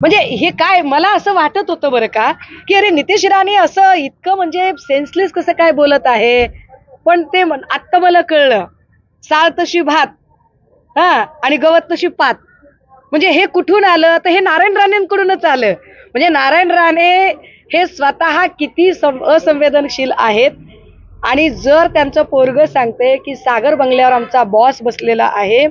म्हणजे हे काय मला असं वाटत होतं बरं का की अरे नितेश राणे असं इतकं म्हणजे सेन्सलेस कसं काय बोलत आहे? पण ते म्हण- आत्ता मला कळलं. साळ तशी भात हा आणि गवत तशी पात. म्हणजे हे कुठून आलं? तर हे नारायण राणेंकडूनच आलं. म्हणजे नारायण राणे हे स्वतः किती सं- असंवेदनशील आहेत. आणि जर त्यांचं पोरग सांगते की सागर बंगल्यावर आमचा बॉस बसलेला आहे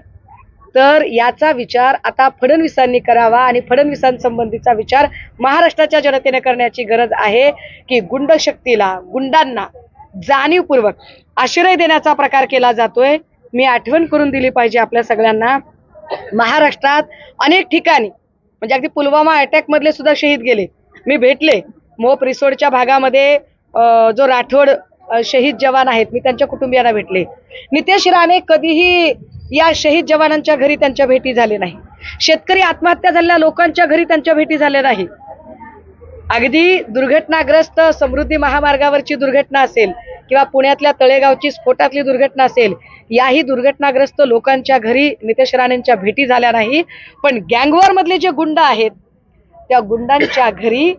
तर याचा विचार आता फडणवीसांनी करावा आणि फडणवीसांसंबंधीचा विचार महाराष्ट्राच्या जनतेने करण्याची गरज आहे की गुंड शक्तीला गुंडांना जाणीवपूर्वक आश्रय देण्याचा प्रकार केला जातोय. मी आठवण करून दिली पाहिजे आपल्या सगळ्यांना. महाराष्ट्रात अनेक ठिकाणी म्हणजे अगदी पुलवामा अटॅकमधले सुद्धा शहीद गेले. मी भेटले. मोप रिसोडच्या भागामध्ये जो राठोड शहीद जवान आहेत मी त्यांच्या कुटुंबियांना भेटले. नितेश राणे कधीही या शहीद जवानांच्या घरी त्यांच्या भेटी झाले नाही. शेतकरी आत्महत्या झालेल्या लोकांच्या घरी त्यांच्या भेटी झाल्या नाही. अगदी दुर्घटनाग्रस्त समृद्धी महामार्गावरची दुर्घटना असेल किंवा पुण्यातल्या तळेगावची स्फोटातली दुर्घटना असेल याही दुर्घटनाग्रस्त लोकांच्या घरी नितेश राणेंच्या भेटी झाल्या नाही. पण गँगवॉरमधले जे गुंड आहेत त्या गुंडांच्या घरी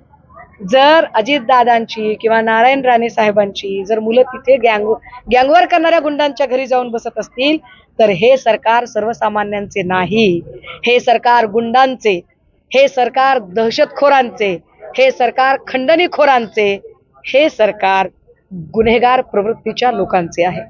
जर अजितदादांची किंवा नारायण राणे साहेबांची जर मुलं तिथे गँग गँगवर करणाऱ्या गुंडांच्या घरी जाऊन बसत असतील तर हे सरकार सर्वसामान्यांचे नाही. हे सरकार गुंडांचे. हे सरकार दहशतखोरांचे. हे सरकार खंडणीखोरांचे. हे सरकार गुन्हेगार प्रवृत्तीच्या लोकांचे आहे.